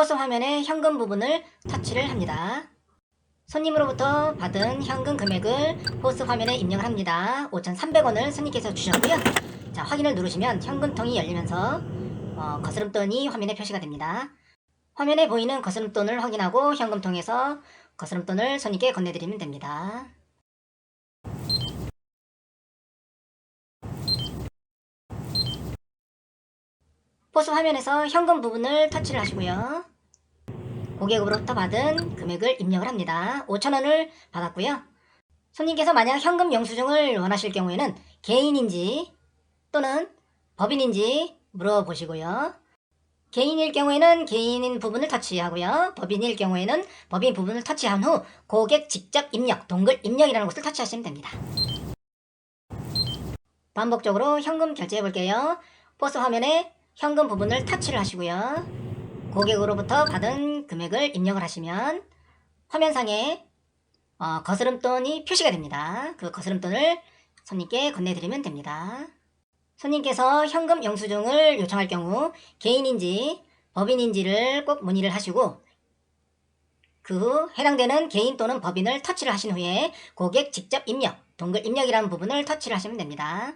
포스 화면의 현금 부분을 터치를 합니다. 손님으로부터 받은 현금 금액을 포스 화면에 입력을 합니다. 5,300원을 손님께서 주셨고요. 자, 확인을 누르시면 현금통이 열리면서 어, 거스름돈이 화면에 표시가 됩니다. 화면에 보이는 거스름돈을 확인하고 현금통에서 거스름돈을 손님께 건네드리면 됩니다. 포스 화면에서 현금 부분을 터치를 하시고요. 고객으로부터 받은 금액을 입력을 합니다. 5,000원을 받았고요. 손님께서 만약 현금 영수증을 원하실 경우에는 개인인지 또는 법인인지 물어보시고요. 개인일 경우에는 개인인 부분을 터치하고요. 법인일 경우에는 법인 부분을 터치한 후 고객 직접 입력, 동글 입력이라는 곳을 터치하시면 됩니다. 반복적으로 현금 결제해 볼게요. 포스 화면에 현금 부분을 터치를 하시고요. 고객으로부터 받은 금액을 입력을 하시면 화면상에 어, 거스름돈이 표시가 됩니다. 그 거스름돈을 손님께 건네드리면 됩니다. 손님께서 현금 영수증을 요청할 경우 개인인지 법인인지를 꼭 문의를 하시고 그 후 해당되는 개인 또는 법인을 터치를 하신 후에 고객 직접 입력, 동글 입력이라는 부분을 터치를 하시면 됩니다.